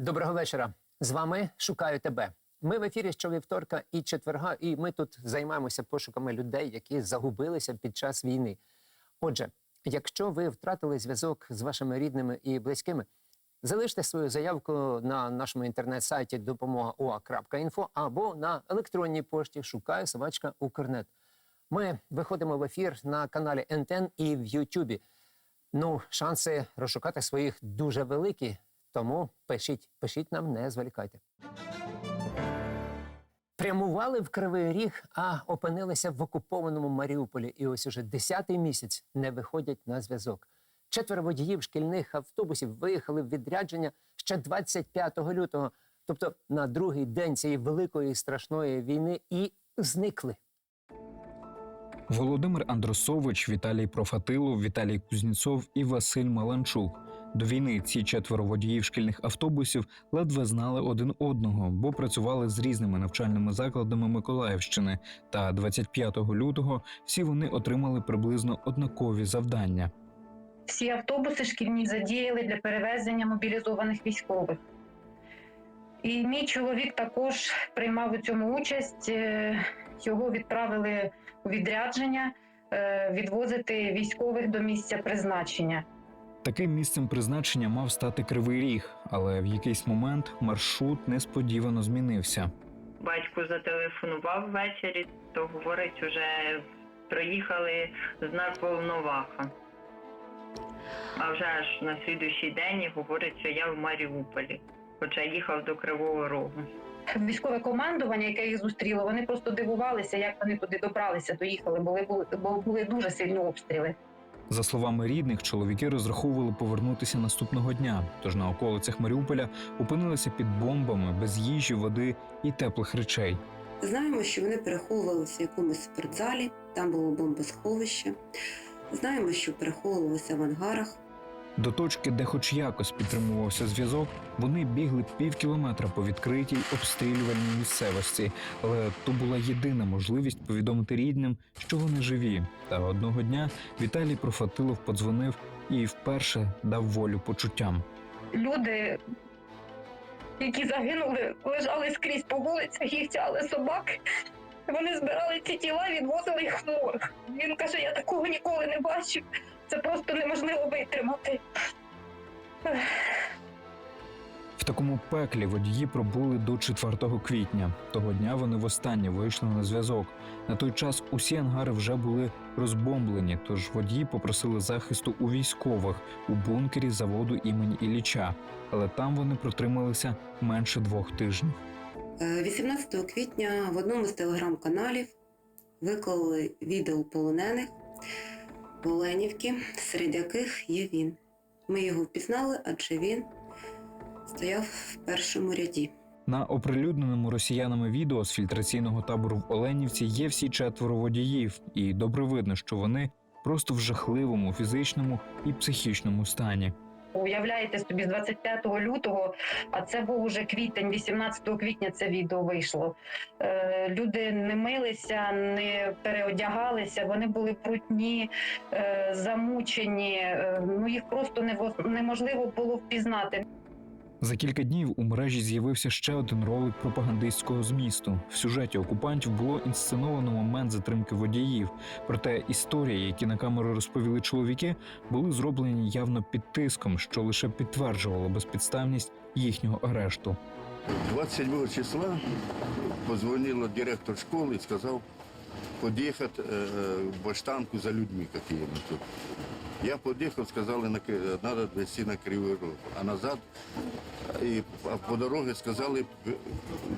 Доброго вечора. З вами шукаю тебе. Ми в ефірі щовівторка і четверга, і ми тут займаємося пошуками людей, які загубилися під час війни. Отже, якщо ви втратили зв'язок з вашими рідними і близькими, залиште свою заявку на нашому інтернет-сайті допомога.ua.info або на електронній пошті шукаю собачка Укрнет. Ми виходимо в ефір на каналі НТН і в Ютубі. Ну, шанси розшукати своїх дуже великі. Тому пишіть, пишіть нам, не зволікайте. Прямували в Кривий Ріг, а опинилися в окупованому Маріуполі. І ось уже десятий місяць не виходять на зв'язок. Четверо водіїв шкільних автобусів виїхали в відрядження ще 25 лютого, тобто на другий день цієї великої страшної війни, і зникли. Володимир Андросович, Віталій Профатилов, Віталій Кузніцов і Василь Маланчук. До війни ці четверо водіїв шкільних автобусів ледве знали один одного, бо працювали з різними навчальними закладами Миколаївщини. Та 25 лютого всі вони отримали приблизно однакові завдання. Всі автобуси шкільні задіяли для перевезення мобілізованих військових. І мій чоловік також приймав у цьому участь. Е, Його відправили у відрядження е, відвозити військових до місця призначення. Таким місцем призначення мав стати Кривий Ріг, але в якийсь момент маршрут несподівано змінився. Батько зателефонував ввечері, то говорить, уже проїхали знак Волноваха. А вже аж на слідуючий день говорить, що я в Маріуполі, хоча їхав до Кривого Рогу. Військове командування, яке їх зустріло, вони просто дивувалися, як вони туди добралися, доїхали, бо були, бо були дуже сильні обстріли. За словами рідних, чоловіки розраховували повернутися наступного дня. Тож на околицях Маріуполя опинилися під бомбами без їжі, води і теплих речей. Знаємо, що вони переховувалися в якомусь спортзалі, там було бомбосховище. Знаємо, що переховувалися в ангарах. До точки, де хоч якось підтримувався зв'язок, вони бігли пів кілометра по відкритій обстрілювальній місцевості, але то була єдина можливість повідомити рідним, що вони живі. Та одного дня Віталій Профатилов подзвонив і вперше дав волю почуттям. люди, які загинули, лежали скрізь по вулицях, їх тяли собаки. Вони збирали ці тіла, відвозили їх в морг. Він каже, я такого ніколи не бачив. Це просто неможливо витримати. В такому пеклі водії пробули до 4 квітня. Того дня вони востаннє вийшли на зв'язок. На той час усі ангари вже були розбомблені, тож водії попросили захисту у військових у бункері заводу імені Ілліча. Але там вони протрималися менше двох тижнів. Е, 18 квітня в одному з телеграм-каналів виклали відео полонених в Оленівки, серед яких є він. Ми його впізнали, адже він стояв в першому ряді. На оприлюдненому росіянами відео з фільтраційного табору в Оленівці є всі четверо водіїв, і добре видно, що вони просто в жахливому фізичному і психічному стані. Уявляєте собі, з 25 лютого, а це був уже квітень, 18 квітня це відео вийшло. Е, люди не милися, не переодягалися, вони були брудні, е, замучені. е, ну їх просто неможливо було впізнати. За кілька днів у мережі з'явився ще один ролик пропагандистського змісту. В сюжеті окупантів було інсценовано момент затримки водіїв. Проте історії, які на камеру розповіли чоловіки, були зроблені явно під тиском, що лише підтверджувало безпідставність їхнього арешту. 27 числа позвонил директор школы и сказал подъехать э, в баштанку за людьми какими-то. Я поїхав, сказали, на, треба вести на Кривий Рог. А назад, а по дорозі сказали,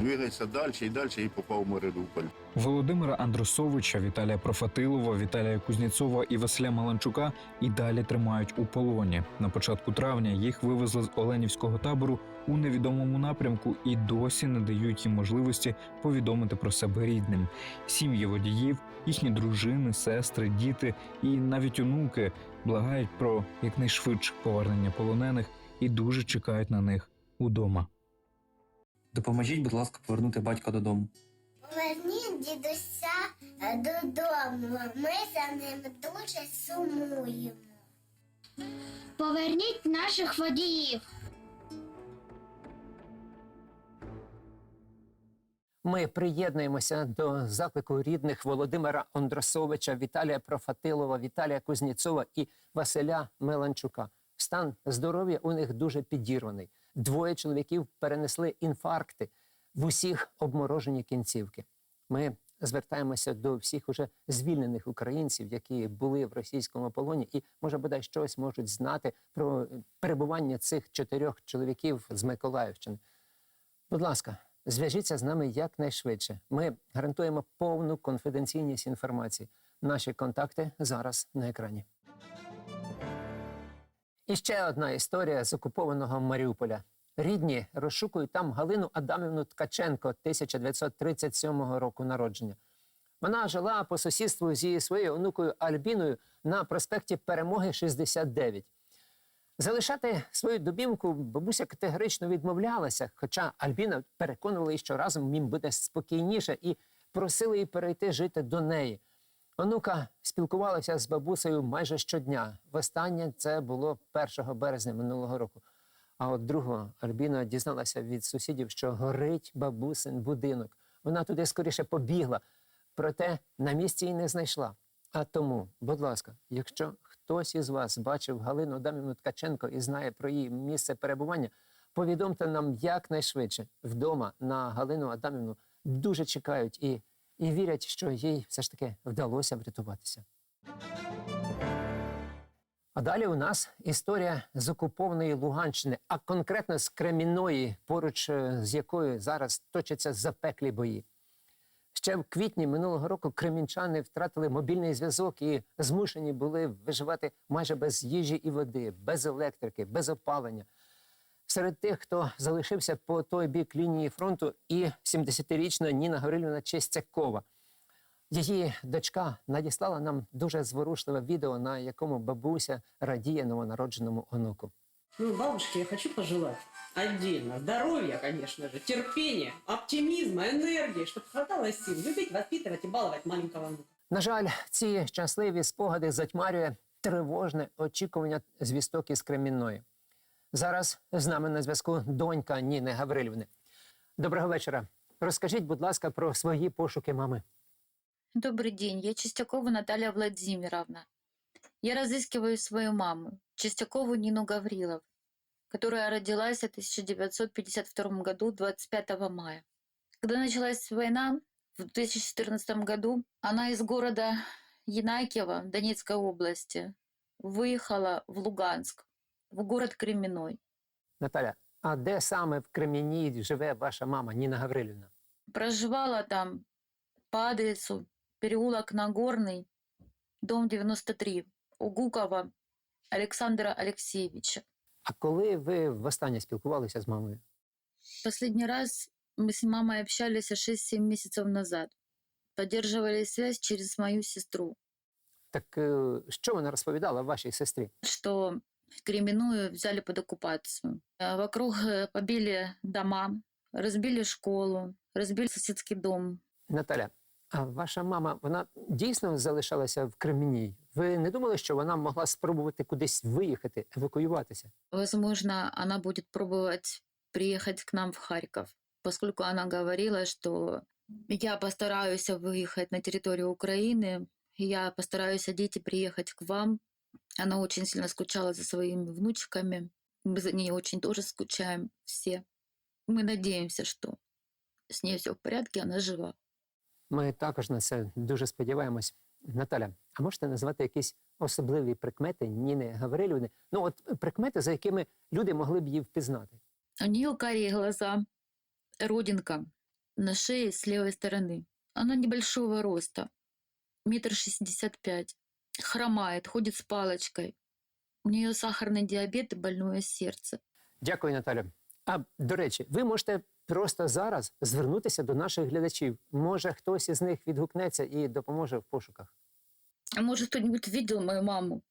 двигайся далі і далі, і попав в Мариуполь. Володимира Андросовича, Віталія Профатилова, Віталія Кузніцова і Василя Маланчука і далі тримають у полоні. На початку травня їх вивезли з Оленівського табору у невідомому напрямку і досі не дають їм можливості повідомити про себе рідним. Сім'ї водіїв, їхні дружини, сестри, діти і навіть онуки благають про якнайшвидше повернення полонених і дуже чекають на них удома. Допоможіть, будь ласка, повернути батька додому. Поверніть дідуся е, додому. Ми за ним дуже сумуємо. Поверніть наших водіїв. Ми приєднуємося до заклику рідних Володимира Ондросовича, Віталія Профатилова, Віталія Кузнєцова і Василя Меланчука. Стан здоров'я у них дуже підірваний. Двоє чоловіків перенесли інфаркти в усіх обморожені кінцівки. Ми звертаємося до всіх уже звільнених українців, які були в російському полоні, і може бодай щось можуть знати про перебування цих чотирьох чоловіків з Миколаївщини. Будь ласка, зв'яжіться з нами якнайшвидше. Ми гарантуємо повну конфіденційність інформації. Наші контакти зараз на екрані. І ще одна історія з окупованого Маріуполя. Рідні розшукують там Галину Адамівну Ткаченко 1937 року народження. Вона жила по сусідству зі своєю онукою Альбіною на проспекті Перемоги 69. Залишати свою домівку бабуся категорично відмовлялася, хоча Альбіна переконувала її, що разом їм буде спокійніше, і просила її перейти жити до неї. Онука спілкувалася з бабусею майже щодня. Востаннє це було 1 березня минулого року. А от другого Альбіна дізналася від сусідів, що горить бабусин будинок. Вона туди скоріше побігла, проте на місці її не знайшла. А тому, будь ласка, якщо хтось із вас бачив Галину Адамівну Ткаченко і знає про її місце перебування, повідомте нам якнайшвидше. Вдома на Галину Адамівну дуже чекають і, і вірять, що їй все ж таки вдалося врятуватися. А далі у нас історія з окупованої Луганщини, а конкретно з Кремінної, поруч е, з якою зараз точаться запеклі бої. Ще в квітні минулого року кремінчани втратили мобільний зв'язок і змушені були виживати майже без їжі і води, без електрики, без опалення. Серед тих, хто залишився по той бік лінії фронту, і 70-річна Ніна Гаврилівна Чистякова. Її дочка надіслала нам дуже зворушливе відео, на якому бабуся радіє новонародженому онуку. Ну, бабушке я хочу пожелать отдельно здоровья, конечно же, терпения, оптимизма, энергии, чтобы хватало сил любить, воспитывать и баловать маленького внука. На жаль, ці щасливі спогади затьмарює тривожне очікування звісток із Кремінної. Зараз з нами на зв'язку донька Ніни Гаврилівни. Доброго вечора. Розкажіть, будь ласка, про свої пошуки мами. Добрый день, я Чистякова Наталья Владимировна. Я разыскиваю свою маму, Чистякову Нину Гаврилов, которая родилась в 1952 году 25 мая. Когда началась война в 2014 году, она из города Янакиево Донецкой области выехала в Луганск, в город Кременной. Наталя, а де саме в Креміні живе ваша мама Ніна Гаврилівна? Проживала там по адресу переулок Нагорный, дом 93, у Гукова Александра Алексеевича. А коли ви востаннє спілкувалися з мамою? Последний раз мы с мамой общались 6-7 месяцев назад. Поддерживали связь через мою сестру, Так е, що вона розповідала вашій сестрі? что Кременную взяли под оккупацию. Э, Вокруг э, побили дома, разбили школу, разбили соседский дом. Наталя, а ваша мама вона дійсно залишалася в Кремінній? Ви не думали, що вона могла спробувати кудись виїхати, евакуюватися? Возможно, она будет пробовать приехать к нам в Харьков, поскольку она говорила, что я постараюсь выехать на территорию Украины, и я постараюсь одеть и приехать к вам. Она очень сильно скучала за своими внучками. Мы за ней очень тоже скучаем все. Мы надеемся, что с ней все в порядке, она жива. Ми також на це дуже сподіваємось. Наталя, а можете назвати якісь особливі прикмети Ніни Гаврилівни? Ну, от прикмети, за якими люди могли б її впізнати. У нее карие глаза, родинка на шее с левой стороны. Она небольшого роста, метр шестьдесят пять. Хромает, ходит с палочкой. У нее сахарный диабет и больное сердце. Дякую, Наталя. А до речі, ви можете просто зараз звернутися до наших глядачів. Може, хтось із них відгукнеться і допоможе в пошуках. А может, кто-нибудь видел мою маму?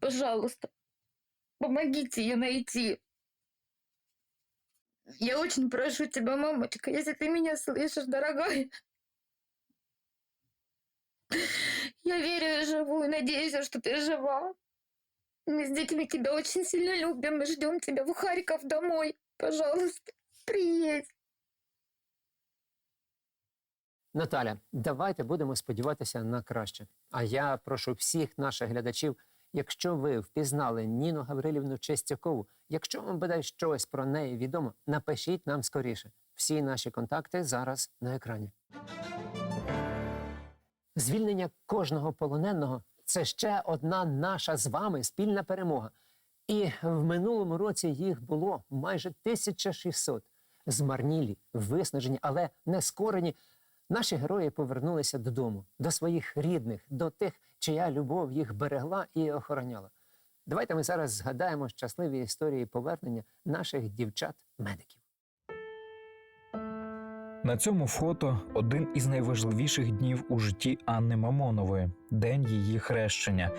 Пожалуйста, помогите ее найти. Я очень прошу тебя, мамочка, если ты меня слышишь, дорогая. Я верю и живу, и надеюсь, что ты жива. Мы с детьми тебя очень сильно любим. Мы ждем тебя в Харьков домой. Пожалуйста, приедь. Наталя, давайте будемо сподіватися на краще. А я прошу всіх наших глядачів, якщо ви впізнали Ніну Гаврилівну Чистякову, якщо вам бодай щось про неї відомо, напишіть нам скоріше. Всі наші контакти зараз на екрані. Звільнення кожного полоненого це ще одна наша з вами спільна перемога. І в минулому році їх було майже 1600. Змарнілі, виснажені, але не скорені. Наші герої повернулися додому, до своїх рідних, до тих, чия любов їх берегла і охороняла. Давайте ми зараз згадаємо щасливі історії повернення наших дівчат-медиків. На цьому фото один із найважливіших днів у житті Анни Мамонової день її хрещення.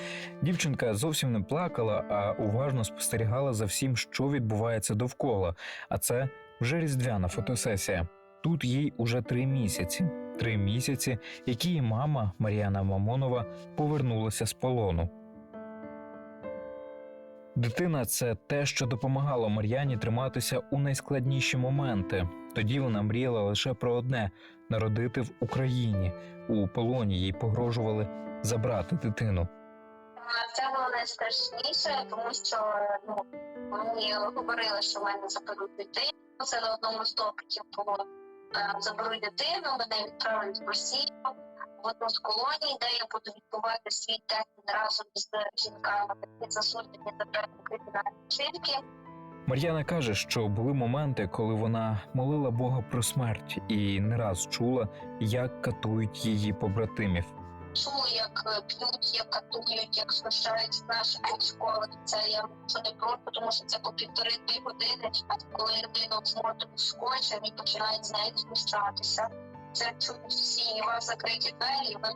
Дівчинка зовсім не плакала, а уважно спостерігала за всім, що відбувається довкола. А це вже різдвяна фотосесія. Тут їй уже три місяці. Три місяці, які мама Мар'яна Мамонова повернулася з полону. Дитина це те, що допомагало Мар'яні триматися у найскладніші моменти. Тоді вона мріяла лише про одне народити в Україні. У полоні їй погрожували забрати дитину. Це було найстрашніше, тому що ну мені говорили, що в мене заберуть дитину. Це на одному з допитів було Е, заберуть дитину, мене відправлять в Росію в одну з колоній, де я буду відбувати свій термін разом з жінками, які засуджені за певні кримінальні вчинки. Мар'яна каже, що були моменти, коли вона молила Бога про смерть і не раз чула, як катують її побратимів. Чула, як е, п'ють, як катують, як знущаються з наших військових. Це я можу не просто, тому що це по півтори-дві години, коли людина в скотчем і починають з нею знущатися. Це всі, вас закриті двері, і ви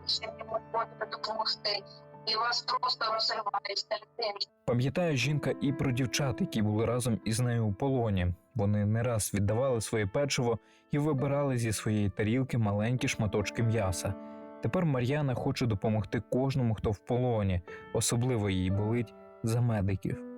нічим не можете допомогти. І вас просто розривають Пам'ятає жінка і про дівчат, які були разом із нею у полоні. Вони не раз віддавали своє печиво і вибирали зі своєї тарілки маленькі шматочки м'яса. Тепер Мар'яна хоче допомогти кожному, хто в полоні, особливо їй болить за медиків.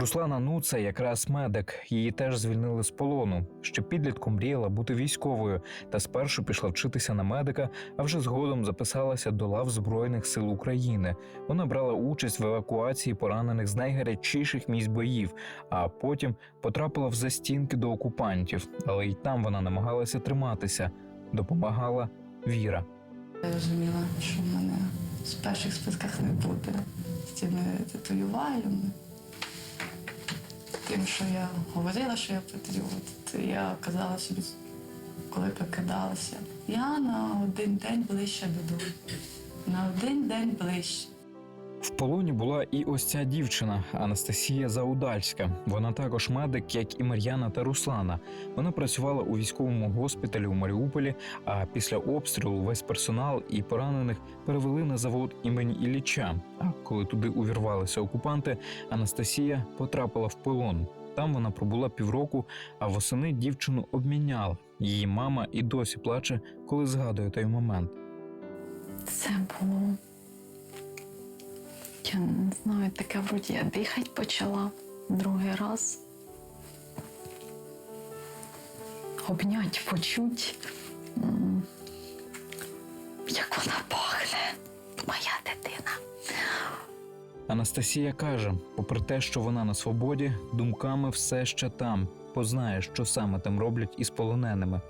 Руслана Нуца якраз медик. Її теж звільнили з полону. Ще підлітком мріяла бути військовою, та спершу пішла вчитися на медика, а вже згодом записалася до лав Збройних сил України. Вона брала участь в евакуації поранених з найгарячіших місць боїв, а потім потрапила в застінки до окупантів. Але й там вона намагалася триматися. Допомагала Віра. Я розуміла, що в мене в перших списках не буде з цими татуюваннями. Тим, що я говорила, що я патріот, я казала собі, коли прокидалася, я на один день ближче додому. На один день ближче. Полоні була і ось ця дівчина Анастасія Заудальська. Вона також медик, як і Мар'яна та Руслана. Вона працювала у військовому госпіталі у Маріуполі. А після обстрілу весь персонал і поранених перевели на завод імені Ілліча. А коли туди увірвалися окупанти, Анастасія потрапила в полон. Там вона пробула півроку, а восени дівчину обміняли. Її мама і досі плаче, коли згадує той момент. Це було. Я не знаю, таке вроді я дихати почала другий раз. Обнять, почуть. Як вона пахне, моя дитина. Анастасія каже: попри те, що вона на свободі, думками все ще там, познає, що саме там роблять із полоненими.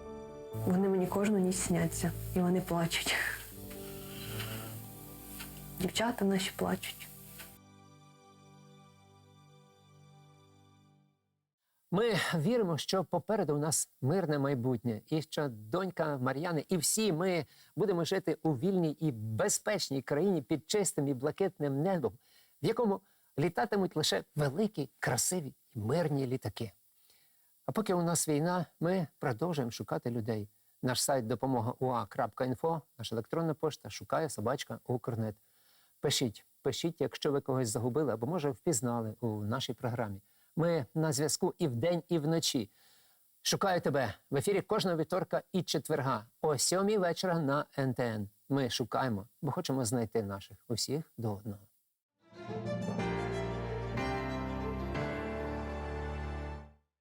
Вони мені кожну ніч сняться, і вони плачуть. Дівчата наші плачуть. Ми віримо, що попереду у нас мирне майбутнє, і що донька Мар'яни, і всі ми будемо жити у вільній і безпечній країні під чистим і блакитним небом, в якому літатимуть лише великі, красиві і мирні літаки. А поки у нас війна, ми продовжуємо шукати людей. Наш сайт допомога ua.info, наша електронна пошта шукає собачка Укрнет. Пишіть, пишіть, якщо ви когось загубили або, може, впізнали у нашій програмі. Ми на зв'язку і вдень, і вночі. Шукаю тебе в ефірі кожного вівторка і четверга о сьомій вечора на НТН. Ми шукаємо, бо хочемо знайти наших усіх до одного.